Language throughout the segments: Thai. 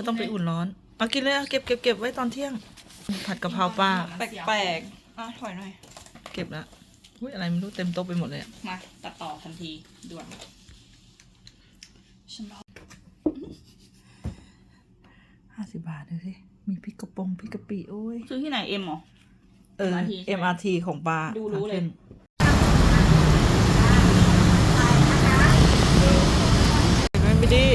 ก็ต้องไปอุ่นร้อน เอากินเลยเอาเก็บเก็บเก็บไว้ตอนเที่ยง ผัดกะเพราปลาแปลกๆอะถอยหน่อย เก็บละอุ้ยอะไรไม่รู้เต็มโต๊ะไปหมดเลยอะมาตัดต่อทันทีด่วนฉันรอห้าสิบบาทดูสิมีพริกกระปงพริกกะปิโอ้ยซื้อที่ไหนเอ็มเหรอ เออ MRT ใช่ไหม MRT ของปลาดูรู้เลยขึ้นเห็นไหมไม่ดี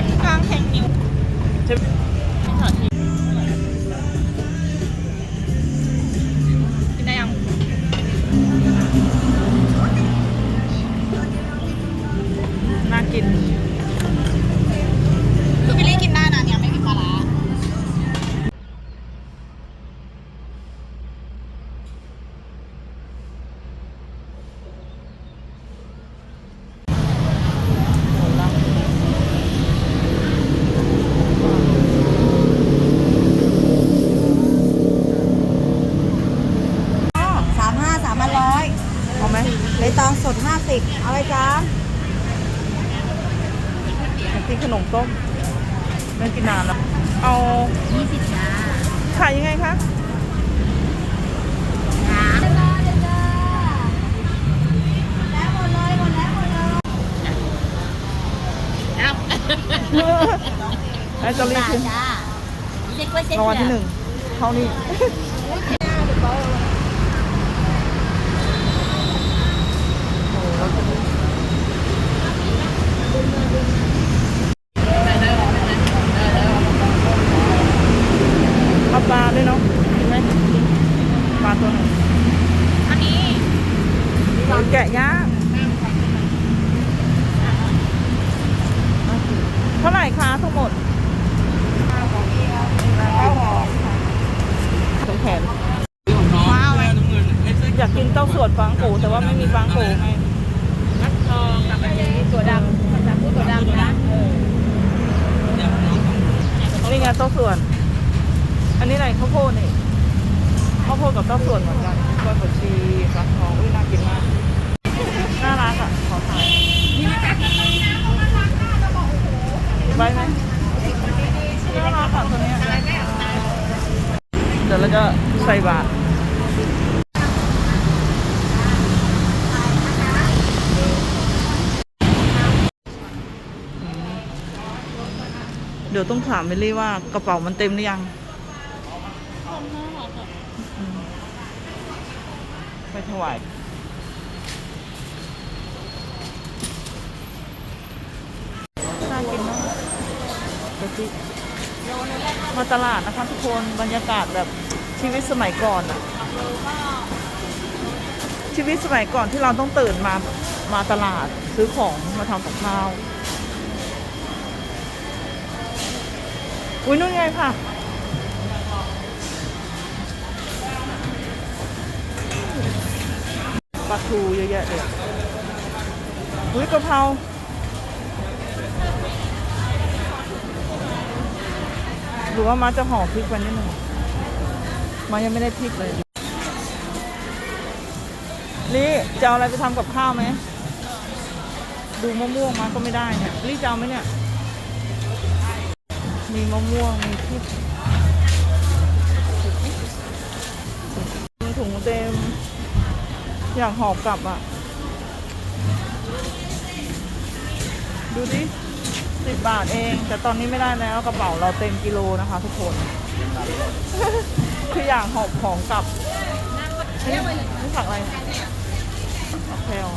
วันข้างแทงนิ้วใช่ไหมไม่ถอดทิ้ นขนมต้มไม่กินนานแล้วเอายี่สิบจ้าขายยังไงคะจ้าแล้วหมดเลยหมดแล้วหมดเลยไอ้เจอรี่คือจ้าไม่ใช่กล้วยเส้นรางวัลที่หนึ่งเท่านี้ เอาปลาด้วยเนาะกินไหมปลาตัวหนึ่ง อันนี้ ปลาแกะย่าง เท่าไหร่คะทั้งหมดสองแขนว้าวไหมอยากกินเต้าส่วนฟางปูแต่ว่าไม่มีฟางปูไงนักทองกับอันนี้ตัวดำภาษาพูดตัวดำนะนี่ไงเต้าส่วน อันนี้อะไรข้าวโพดนี่ข้าวโพดกับเต้าส่วนเหมือนกันกล้วยบดชีฟักทองอุ้ยน่ากินมาก น่ารักอะ ขอถ่าย ไปไหมน่ารักอะตัวเนี้ยเดี๋ยวเราจะใส่บาตรเดี๋ยวต้องถามเมลี่ว่ากระเป๋ามันเต็มหรือยังอืมไปถวายน่ากินมาก เดี๋ยวสิมาตลาดนะคะทุกคนบรรยากาศแบบชีวิตสมัยก่อนอะชีวิตสมัยก่อนที่เราต้องตื่นมามาตลาดซื้อของมาทำกับข้าวอุ้ยนู่นไงค่ะ ปลาทูเยอะแยะเลยอุ้ยกะเพรา หรือว่ามาจะห่อพริกไว้นิดหนึ่งมายังไม่ได้พริกเลยลี่จะเอาอะไรไปทำกับข้าวไหม ดูมะม่วงมาก็ไม่ได้เนี่ยลี่จะเอาไหมเนี่ย มีมะม่วง มีพริกถุงเต็ม อยากหอบกลับอะ ดูดิ สิบบาทเอง แต่ตอนนี้ไม่ได้แล้วกระเป๋าเราเต็มกิโลนะคะ ทุกคน คืออย่างหอบของกลับนี่นี่ผักอะไรผักแพรว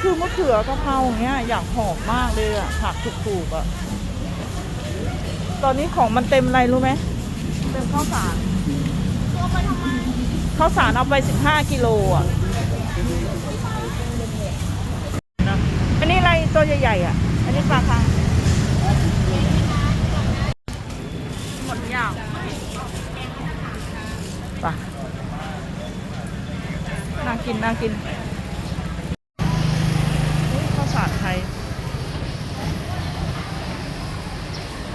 คือมะเขือกะเพราอย่างเงี้ยอยากหอบมากเลยอะผักถูกๆอะตอนนี้ของมันเต็มอะไรรู้ไหมเต็มข้าวสารข้าวสารเอาไปสิบห้ากิโลอะนะอันนี้อะไร ตัวใหญ่ๆอะอันนี้ปลาคังหมดยางไปน่ากินน่ากินข้าวสารไทย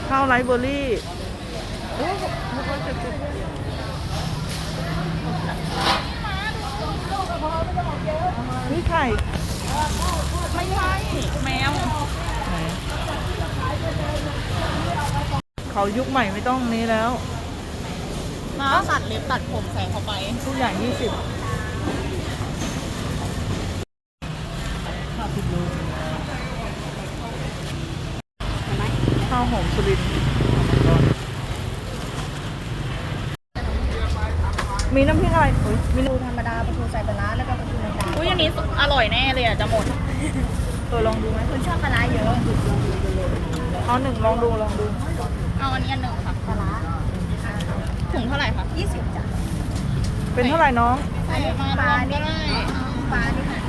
ข้าวไรซ์เบอร์รี่โอ้ไม่ค่อยจะกินนี่ไข่ ไม่ใช่แมวไหนเขายุคใหม่ไม่ต้องนี้แล้ว มาตัดเล็บตัดผมใส่เข้าไป ทุกอย่างยี่สิบข้าวหอมสุรินทร์มีน้ำพริกอะไรอุ๊ยมีปลาทูธรรมดาปลาทูใส่ปลาร้าแล้วก็ปลาทูในจานอุ้ ยอันนี้อร่อยแน่เลยอะจะหมดตัวลองดูไหมคนชอบปลาร้าเยอะเอาหนึ่งลองดูลองดู เอาอันนี้อันหนึ่งค่ะปลาร้าถุงเท่าไหร่คะยี่สิบจ้ะเป็นเท่าไหร่น้องใส่มารวมก็ได้ปลานี่ค่ะ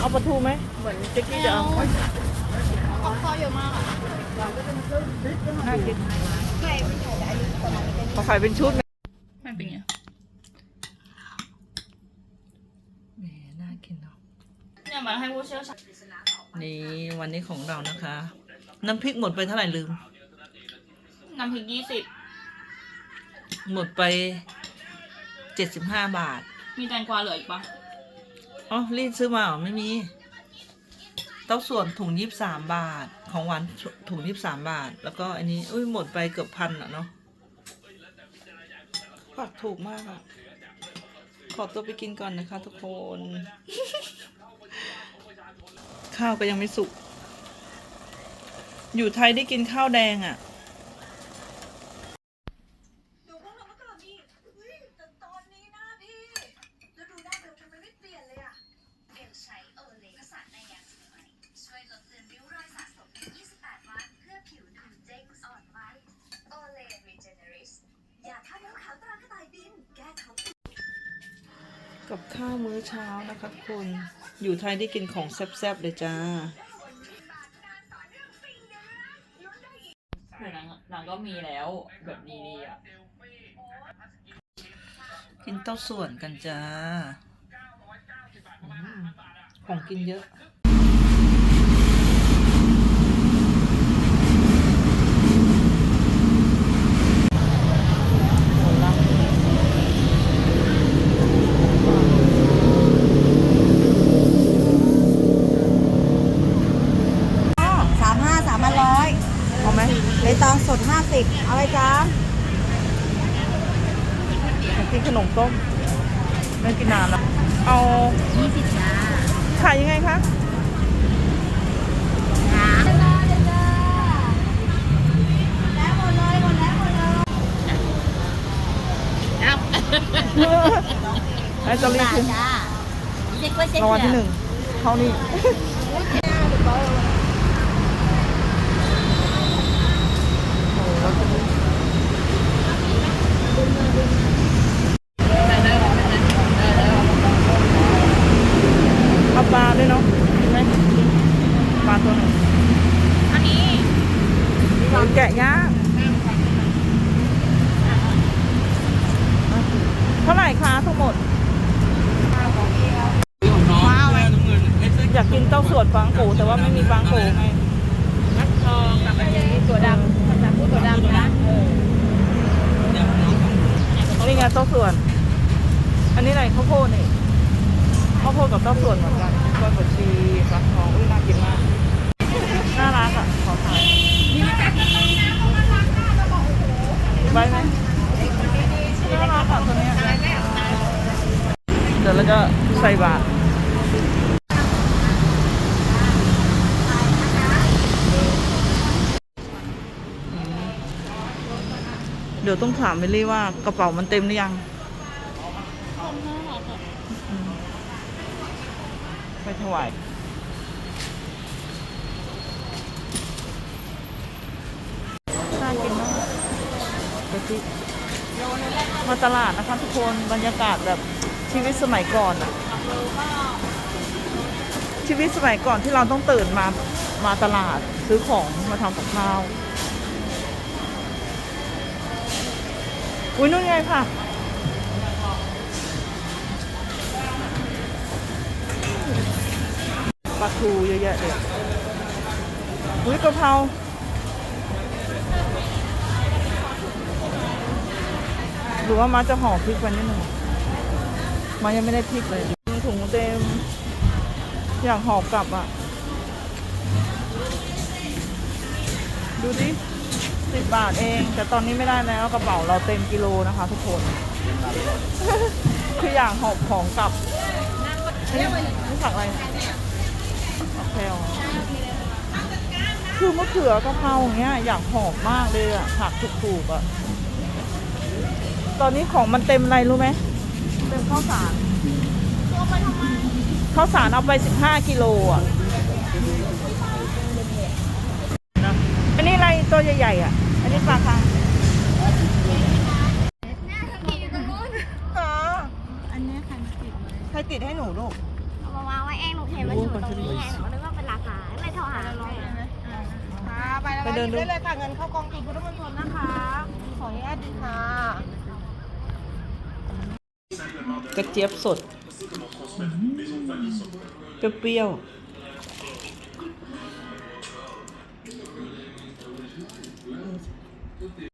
เอาปลาทูไหมเหมือนเจ๊กี้จะเอาเอาข้าวเยอะมากอะน่ากินไข่ไม่ใช่แต่อันนี้ประมาณนี้เป็นเขาขายเป็นชุดไหม มันเป็นไง แหมน่ากินเนาะ เนี่ย มาให้ผู้เชี่ยวชาญนี่วันนี้ของเรานะคะ น้ำพริกหมดไปเท่าไหร่ลืม น้ำพริกยี่สิบหมดไปเจ็ดสิบห้าบาท มีแตงกวาเหลืออีกปะอ๋อรีดซื้อมาเหรอไม่มี เต้าส่วนถุงยี่สามบาท ของหวานถุงยี่สามบาท แล้วก็อันนี้อุ้ยหมดไปเกือบพันอะเนาะผักถูกมากอะขอตัวไปกินก่อนนะคะทุกคน ข้าวก็ยังไม่สุก อยู่ไทยได้กินข้าวแดงอะ ดูพวกเราเมื่อก่อนนี่เฮ้ยแต่ตอนนี้หน้าพี่ แล้วดูหน้าเบลทำไมไม่เปลี่ยนเลยอะเบลใช้โอเลผสานในยางสมัยช่วยลดเลือนริ้วรอยสะสมใน 28 วัน เพื่อผิวดูเด้งอ่อนไว้โอเลรีเจเนริสอย่าทาเบลขาวตรากระต่ายบิน แก้เขากับข้าวมื้อเช้านะคะทุกคน อยู่ไทยได้กินของแซ่บๆเลยจ้าเดี๋ยวนางนางก็มีแล้วแบบนี้ดีอะ กินเต้าส่วนกันจ้าอืมของกินเยอะ สามห้าสามพันร้อย เอาไหม เลยตองสดห้าสิบเอาไปจ้าอยากกินขนมต้มไม่กินนานแล้ว เอายี่สิบจ้าขายยังไงคะแล้วหมดเลยหมดแล้วหมดเลยไอ้จะรีบคืนจ้าเช็คไว้เช็ครางวัลที่หนึ่งเท่านี้ โอ้โหแล้วจะมี เอาปลาด้วยเนาะเห็นไหมปลาตัวหนึ่งอันนี้โอ้ยแกะยากเท่าไหร่คะทั้งหมดว้าวไหมอยากกินเต้าส่วนฟางโกแต่ว่าไม่มีฟางโกไงฟักทองกับอันนี้ตัวดำภาษาพูดตัวดำนะ นี่ไงเต้าส่วน อันนี้อะไรข้าวโพดนี่ข้าวโพดกับเต้าส่วนเหมือนกันกล้วยบดชีฟักทองอุ้ยน่ากินมาก น่ารักอะ ขอถ่ายไว้ไหมน่ารักอะตัวเนี้ยเดี๋ยวเราจะใส่บาตร เดี๋ยวต้องถามเมลี่ว่ากระเป๋ามันเต็มหรือยังไปถวายน่ากินมากกะทิมาตลาดนะคะทุกคนบรรยากาศแบบชีวิตสมัยก่อนอะชีวิตสมัยก่อนที่เราต้องตื่นมามาตลาดซื้อของมาทำกับข้าว อุ้ยนู่นไงค่ะ ปลาทูเยอะแยะเลยอุ้ยกะเพราหรือว่ามาจะห่อพริกไวันนิดหนึ่งมายังไม่ได้พลิกเลยถุงเต็ม อยากหอกลับอะ ดูดิ สิบบาทเอง แต่ตอนนี้ไม่ได้แล้วกระเป๋าเราเต็มกิโลนะคะ ทุกคน คืออย่ากหอบของกลับนี่นี่ผักอะไรโอเคอ๋อคือมะเขือกะเพราอย่างเงี้ยอยากหอบมากเลยอะผักถูกๆอะตอนนี้ของมันเต็มอะไรรู้ไหมเต็มข้าวสารข้าวสารเอาไปสิบห้ากิโลอะนะอันนี้อะไรตัวใหญ่ ๆ อะ อันนี้ปลาคังอ๋ออันนี้ใครมาติดใครติดให้หนูลูก เอามาวางไว้เองหนูเห็นมันอยู่ตรงนี้ไงหนูก็นึกว่าเป็นราคาเลยโทรหาแม่ค่ะไปแล้วไปเดินดู ได้เลยค่ะเงินเข้ากองทุนพุทธมณฑลนะคะ ขออนุญาตดีค่ะกระเจี๊ยบสด เปรี้ยว